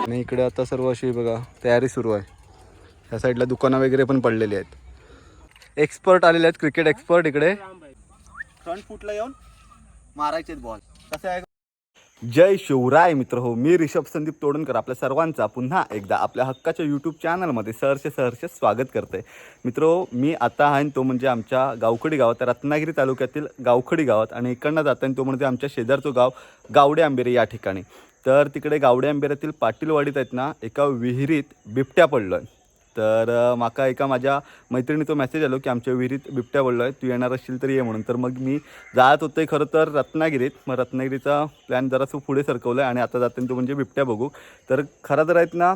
आणि इकडे आता सर्व अशी बघा तयारी सुरू आहे. ह्या साईडला दुकानं वगैरे पण पडलेली आहेत. एक्सपर्ट आलेले आहेत क्रिकेट एक्सपर्ट इकडे. फ्रंट फुटला येऊन मारायचे बॉल कसं आहे? जय शिवराय मित्र हो मी रिषभ संदीप तोडणकर आपल्या सर्वांचा पुन्हा एकदा आपल्या हक्काच्या यूट्यूब चॅनलमध्ये सहर्ष सहर्ष स्वागत करते मित्र हो, मी आता आहे तो म्हणजे आमच्या गावखडी गावात रत्नागिरी तालुक्यातील गावखडी गावात आणि इकडनं जाताना तो म्हणजे आमच्या शेजारचं गाव गावडे आंबेरे या ठिकाणी. तर तिकडे गावडे आंबेऱ्यातील पाटीलवाडीत आहेत ना एका विहिरीत बिबट्या पडलं आहे तर माका एका माझ्या मैत्रिणी तो मेसेज आलो की आमच्या विहिरीत बिबट्या पडलो आहे तू येणार असशील तर ये म्हणून. तर मग मी जात होते खरं तर रत्नागिरीत. मग रत्नागिरीचा प्लॅन जरासं पुढे सरकवलं आहे आणि आता जाताना तो म्हणजे बिबट्या बघू. तर खरं तर आहेत ना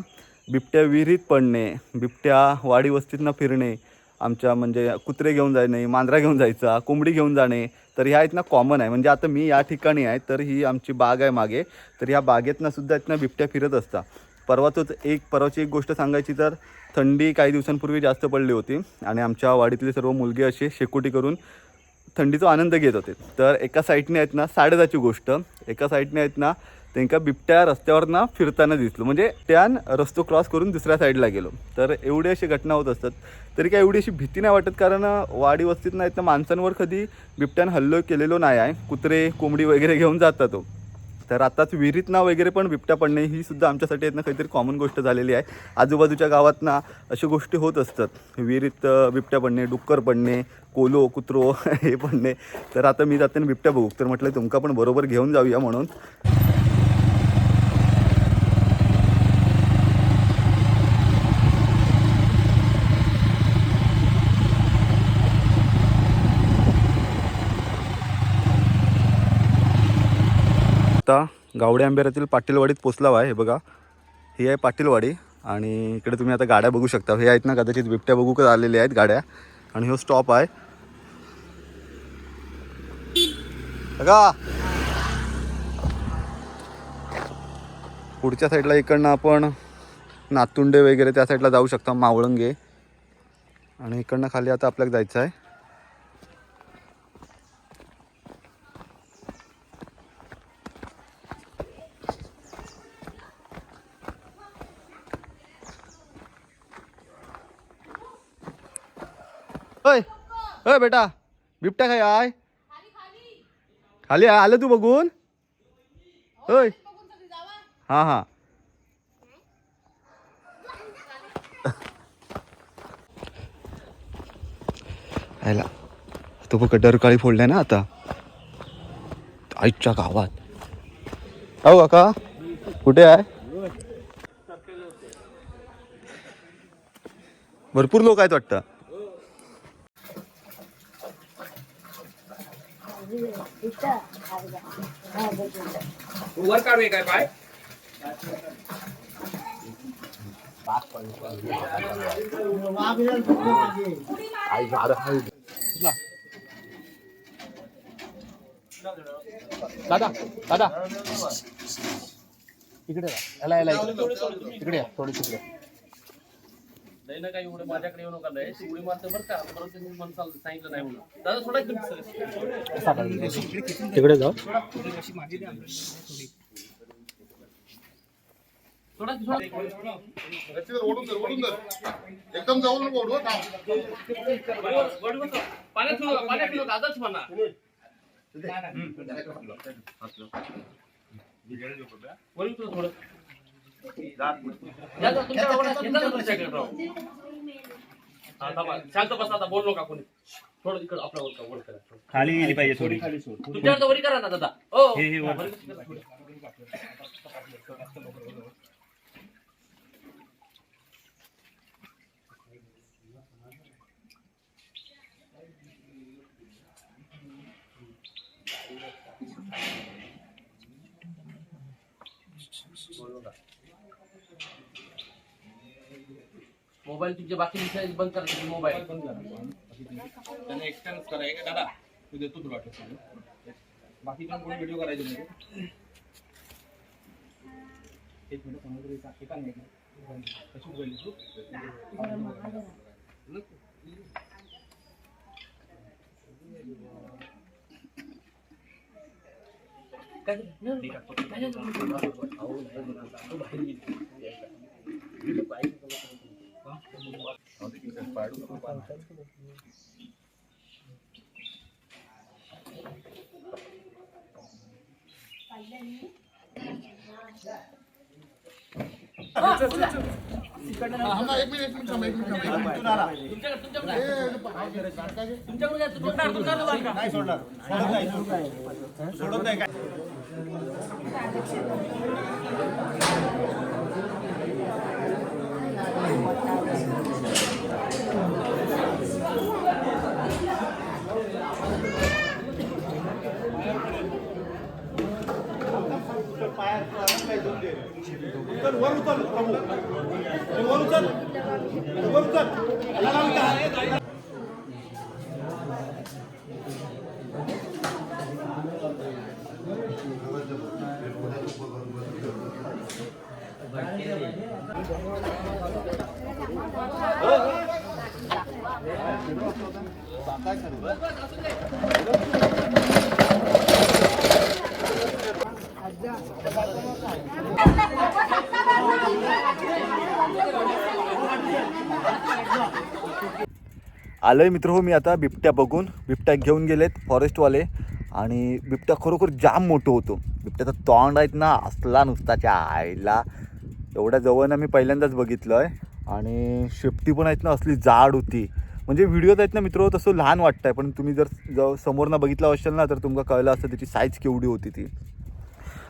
बिबट्या विहिरीत पडणे बिबट्या वाडी वस्तीतनं फिरणे आमच्या म्हणजे कुत्रे घेऊन जाणे मांजरा घेऊन जायचा कोंबडी घेऊन जाणे तर ह्या आहेत ना कॉमन आहे. म्हणजे आता मी या ठिकाणी आहे तर ही आमची बाग आहे मागे. तर ह्या बागेतनं सुद्धा आहेत ना बिबट्या फिरत असता परवाचंच एक परवाची एक गोष्ट सांगायची तर थंडी काही दिवसांपूर्वी जास्त पडली होती आणि आमच्या वाडीतले सर्व मुलगे असे शेकोटी करून थंडीचा आनंद घेत होते. तर एका साईडने आहेत ना साडेदाची गोष्ट. एका साईडने आहेत ना त्यांका बिबट्या रस्त्यावर ना फिरताना दिसलो. म्हणजे त्यान रस्तो क्रॉस करून दुसऱ्या साईडला गेलो. तर एवढी अशी घटना होत असतात. तरी काय एवढी अशी भीती नाही वाटत कारण वाडी वस्तीत ना माणसांवर कधी बिबट्यानं हल्लो केलेलो नाही आहे. कुत्रे कोंबडी वगैरे घेऊन जातात तो तर आताच विहिरीत ना वगैरे पण बिबट्या पडणे ही सुद्धा आमच्यासाठी आहेत ना काहीतरी कॉमन गोष्ट झालेली आहे. आजूबाजूच्या गावात ना अशा गोष्टी होत असतात. विहिरीत बिबट्या पडणे डुक्कर पडणे कोलो कुत्रो हे पडणे. तर आता मी जाते बिबट्या बघू. तर म्हटलं तुमका पण बरोबर घेऊन जाऊया म्हणून. आता गावडे आंबेऱ्यातील पाटीलवाडीत पोचला आहे. हे बघा ही आहे पाटीलवाडी आणि इकडे तुम्ही आता गाड्या बघू शकता. हे आहेत ना कदाचित बिबट्या बघू का आलेल्या आहेत गाड्या. आणि हो स्टॉप आहे. बघा. पुढच्या साईडला इकडनं आपण नातुंडे वगैरे त्या साईडला जाऊ शकता मावळंगे. आणि इकडनं खाली आता आपल्याला जायचं आहे होय होय बेटा बिबट्या काय आय. खाली आहे आलं तू बघून? होय. हां हां. आयला तो बघ डरकाळी फोडलाय ना आता. आईच्या गावात. अहो काका कुठे आहे? भरपूर लोक आहेत वाटतं. वर काढूया काय पाय? दादा दादा. इकडे याला याला इकडे. या थोडी तिकडे नाही ना काही एवढं माझ्याकडे येऊ नका लय. शिवडी मारते बरं का. परत तुम्ही म्हणसाल सांगितलं नाही म्हणून. दादा. तिकडे जाऊ. एकदम ओढू. पाण्यात पाण्यात दादाच म्हणा. थोडं. शांत बसा आता बोल नका कोणी थोडं इकडं आपला वर वर करा खाली गेली पाहिजे थोडी. वरी करा ना दादा. हो मोबाईल तुमचे बाकी विषय बंद करा तुम्ही मोबाईल. त्याने एक्सटेन्स करा. का दादा तू देतो तुला बाकी पण कोणी व्हिडिओ करायचे नाही एक मिनिट एक मिनिट. थांबा, एक मिनिट थांबा, एक मिनिट. तुमच्याकडे तुमच्याकडे ए, काय? तुमच्याकडे काय? तुमच्याकडे तुमच्याकडे बरं का? नाही सोडणार सोडत नाही. सोडत नाही काय उचल, वर उचल प्रभू अरे वर उचल अरे वर उचल याला उचल. आलोय मित्र हो मी आता बिबट्या बघून. बिबट्या घेऊन गेलेत फॉरेस्टवाले आणि बिबट्या खरोखर जाम मोठं होतो. बिबट्याचं तोंड आहेत ना असला नुसताच्या आईला. एवढ्या जवळ मी पहिल्यांदाच बघितलं आहे आणि शेपटी पण आहेत ना असली जाड होती. म्हणजे व्हिडिओत आहेत ना मित्र तसं लहान वाटतंय. पण तुम्ही जर जर समोरनं बघितलं असेल ना तर तुमका कळलं असतं त्याची साईज केवढी होती ती.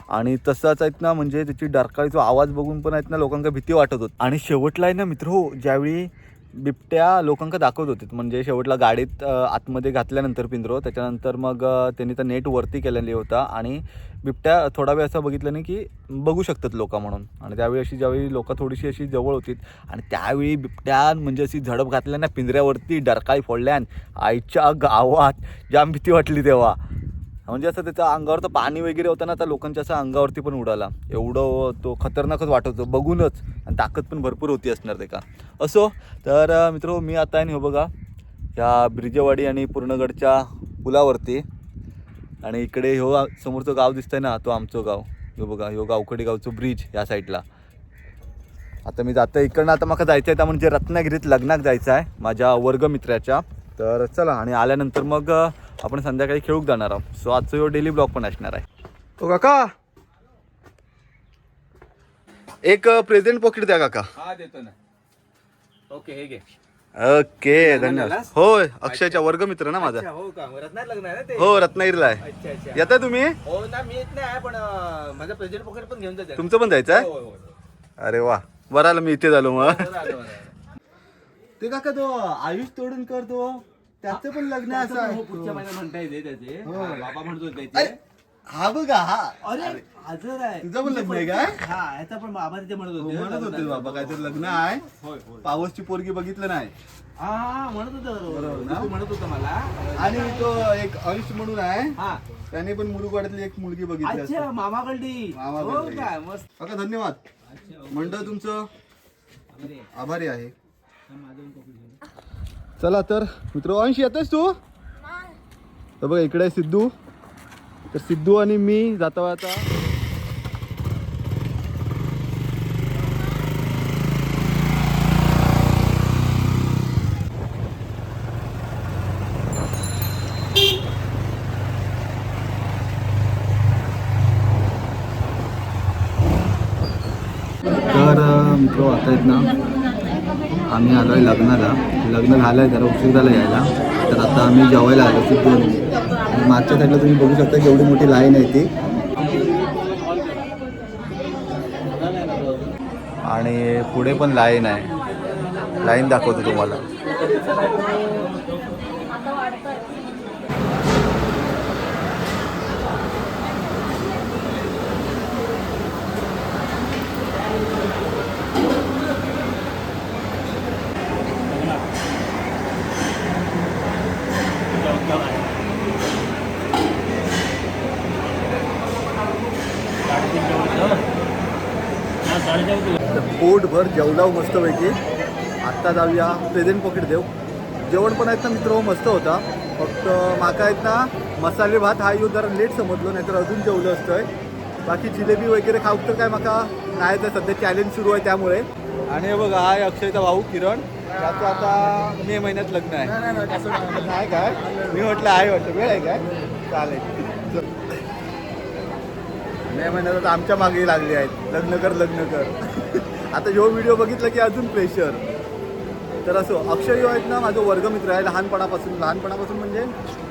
आणि तसंच आहेत ना म्हणजे त्याची डरकाळीचा आवाज बघून पण आहेत ना लोकांना भीती वाटत होती. आणि शेवटला आहे ना मित्र हो ज्यावेळी बिबट्या लोकांना दाखवत होते म्हणजे शेवटला गाडीत आतमध्ये घातल्यानंतर पिंजरो त्याच्यानंतर मग त्यांनी तर नेट वरती केलेली होता. आणि बिबट्या थोडा वेळ असं बघितलं नाही की बघू शकतात लोक म्हणून. आणि त्यावेळी अशी ज्यावेळी लोक थोडीशी अशी जवळ होती आणि त्यावेळी बिबट्या म्हणजे अशी झडप घातल्या ना पिंजऱ्यावरती डरकाळी फोडल्यान आईच्या गावात जाम भीती वाटली तेव्हा. म्हणजे असं त्याच्या अंगावर तर पाणी वगैरे होतं ना तर लोकांच्या असं अंगावरती पण उडाला. एवढं तो खतरनाकच वाटत होतो. बघूनच. आणि ताकद पण भरपूर होती असणार ते का. असो तर मित्र मी आता आहे ना, हो बघा ह्या ब्रिजेवाडी आणि पूर्णगडच्या पुलावरती आणि इकडे ह्यो समोरचं गाव दिसतंय ना तो आमचं गाव. ह्यो बघा ह्यो गावकडी गावचं ब्रिज या साईडला. आता मी जातो इकडनं. आता मला जायचं आहे तर म्हणजे रत्नागिरीत लग्नाक जायचं आहे माझ्या वर्गमित्राच्या. तर चला आणि आल्यानंतर मग आपण संध्याकाळी खेळूक जाणार आहोत. सो आजचं ह्यो डेली ब्लॉग पण असणार आहे. ओ काका! एक प्रेझेंट पॉकेट द्या काका. हा देतो ना. ओके हे घे. ओके धन्यवाद. होय अक्षयच्या वर्गमित्र ना माझा. हो का? रत्नात लग्न आहे ना ते? हो रत्नागिरीला आहे. अच्छा अच्छा. येता तुम्ही? हो ना मी येत नाही पण अं, माझं प्रेझेंट पॉकेट पण घेऊन जाते. तुमचं पण जायचं आहे? हो. अरे वा. बरं आलं मी इथे झालो मग. ते काका तो आयुष तोडून करतो त्याचं पण लग्न असं आहे. हो, पुढच्या महिन्यात म्हणता येते त्याचे. हो. हा, बाबा म्हणतो अरे, हा बघा हा. अरे हजर आहे. तुझं पण लग्न आहे काय हा ह्याचा पण बाबा तिथे म्हणत हो, होते म्हणत होते बाबा काहीतरी लग्न आहे. होय होय. पावसची पोरगी बघितलं नाही. हा हा म्हणत होतं बरोबर. बरोबर ना? तू म्हणत होता मला. आणि तो एक अंश म्हणून आहे. हा. त्याने पण मुरुगवाड्यातली एक मुलगी बघितली अच्छा. मामाकडली. मामाकडली. हो काय मस्त. काका धन्यवाद. मंडळ तुमचं? आभारी आहे. चला तर मित्र अंश येतोस तू? तर बघा इकडे सिद्धू. तर सिद्धू आणि मी जाता आता. तर मित्र आता आहेत ना आम्ही आलो आहे लग्नाला. लग्न झालं आहे जरा उशीर झाला यायला. तर आता आम्ही जेवायला आलो सिद्धू आणि मागच्या साईडला तुम्ही बघू शकता की एवढी मोठी लाईन आहे ती. आणि पुढे पण लाईन आहे. लाईन दाखवतो तुम्हाला. पोटभर जेवला मस्तपैकी आत्ता जाऊया. प्रेझेंट पॉकेट देऊ. जेवण पण आहेत ना मित्र मस्त होता. फक्त माका आहेत ना मसाले भात हा येऊ जरा लेट समजलो नाहीतर अजून जेवलं असतंय. बाकी जिलेबी वगैरे खाऊ तर काय माका नाही तर सध्या चॅलेंज सुरू आहे त्यामुळे. आणि हे बघा हा अक्षयचा भाऊ किरण. त्याचं आता मे महिन्यात लग्न आहे. नाही काय? मी म्हटलं आहे वाटतं वेळ आहे काय? चालेल. मे महिन्यात आता आमच्या मागे लागले आहेत. लग्न कर लग्न कर. आता ह्यो व्हिडिओ बघितला की अजून प्रेशर तर असो अक्षय ह्यो आहेत ना माझा वर्गमित्र आहे लहानपणापासून. लहानपणापासून म्हणजे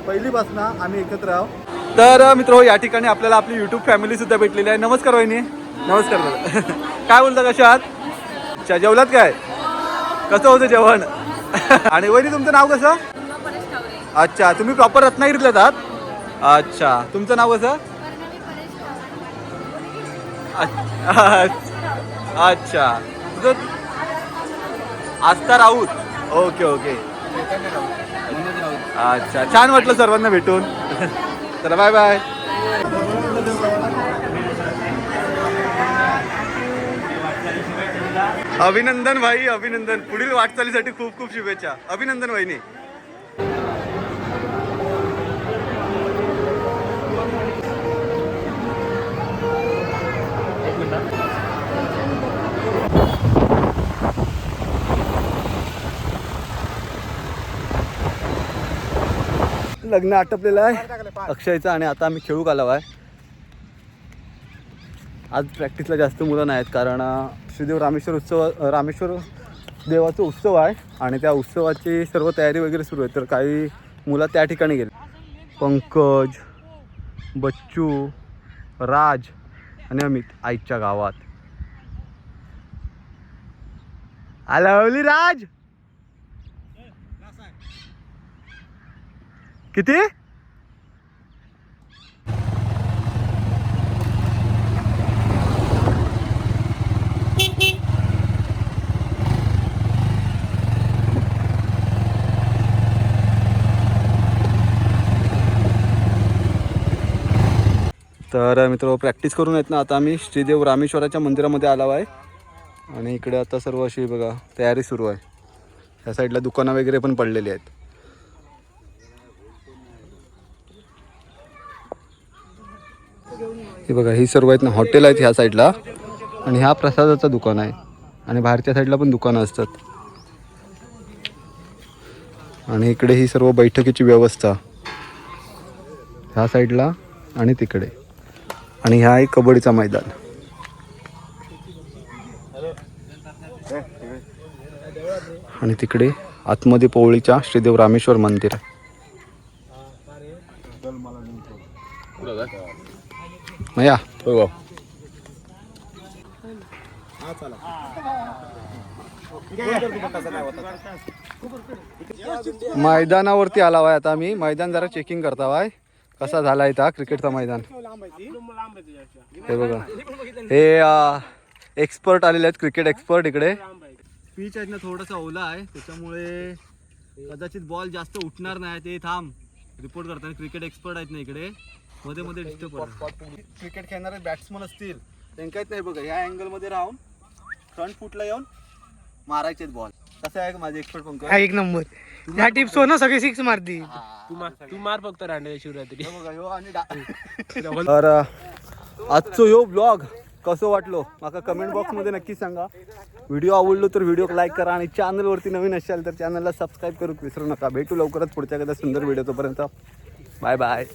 पहिलीपासून आम्ही एकत्र आहोत. तर मित्र या ठिकाणी आपल्याला आपली युट्यूब फॅमिली सुद्धा भेटलेली आहे. नमस्कार वहिनी. नमस्कार दादा. काय बोलता कशा आहात? अच्छा जेवलात काय? कसं होतं जेवण? आणि वहिनी तुमचं नाव कसं? अच्छा तुम्ही प्रॉपर रत्नागिरीतल्यात आहात? अच्छा तुमचं नाव कसं? अच्छा अच्छा. तुझं आस्था राऊत. Okay okay. अच्छा. छान वाटलं सर्वांना भेटून. चला बाय बाय अभिनंदन भाई अभिनंदन. पुढील वाटचालीसाठी खूप खूप शुभेच्छा. अभिनंदन भाईने लग्न आटपलेलं आहे. अक्षयचं आणि आता आम्ही खेळू आलो आहे. आज प्रॅक्टिसला जास्त मुलं नाहीत कारण श्रीदेव रामेश्वर उत्सव रामेश्वर देवाचा उत्सव आहे आणि त्या उत्सवाची सर्व तयारी वगैरे सुरू आहे. तर काही मुलं त्या ठिकाणी गेले. पंकज बच्चू राज आणि अमित आईच्या गावात. आलावली राज! किती? तर मित्र प्रॅक्टिस करून येत ना आता आम्ही श्रीदेव रामेश्वराच्या मंदिरामध्ये आलो आहे. आणि इकडे आता सर्व अशी बघा तयारी सुरू आहे. ह्या साईडला दुकानं वगैरे पण पडलेली आहेत. हे बघा ही सर्व आहेत ना हॉटेल आहेत ह्या साईडला. आणि ह्या प्रसादाचं दुकान आहे. आणि बाहेरच्या साईडला पण दुकानं असतात. आणि इकडे ही सर्व बैठकीची व्यवस्था. ह्या साईडला आणि तिकडे. आणि ह्या आहे कबड्डीचा मैदान. आणि तिकडे आतमध्ये पोवळीच्या श्रीदेव रामेश्वर मंदिर आहे. मया मैदानावरती आला आहे आता आम्ही मैदान जरा चेकिंग करता आहे कसा झाला आहे क्रिकेटचा मैदान? हे बघा. हे एक्सपर्ट आलेले आहेत क्रिकेट एक्सपर्ट इकडे. पिच आहे ना थोडासा ओला आहे. त्याच्यामुळे कदाचित बॉल जास्त उठणार नाही. ते थांब. रिपोर्ट करताना क्रिकेट एक्सपर्ट आहेत ना इकडे. मध्ये मध्ये डिस्टर्ब क्रिकेट खेळणारे बॅट्समन असतील त्यांच्यात नाही बघा. ह्या अँगलमध्ये राहून फ्रंट फुटला येऊन मारायचे बॉल कसं आहे माझे एक्सपर्ट पंकज? हा एक नंबर. ह्या टिप्स हो ना सगळे सिक्स मारती तू मार फक्त रांडे शिवरात्री. तर आजचो ह्यो ब्लॉग कसं वाटलो? माका कमेंट बॉक्समध्ये नक्की सांगा. व्हिडिओ आवडलो तर व्हिडिओ लाईक करा आणि चॅनलवरती नवीन असाल तर चॅनलला सबस्क्राईब करू. विसरू नका. भेटू लवकरच पुढच्या कदा सुंदर व्हिडिओ तोपर्यंत. Bye bye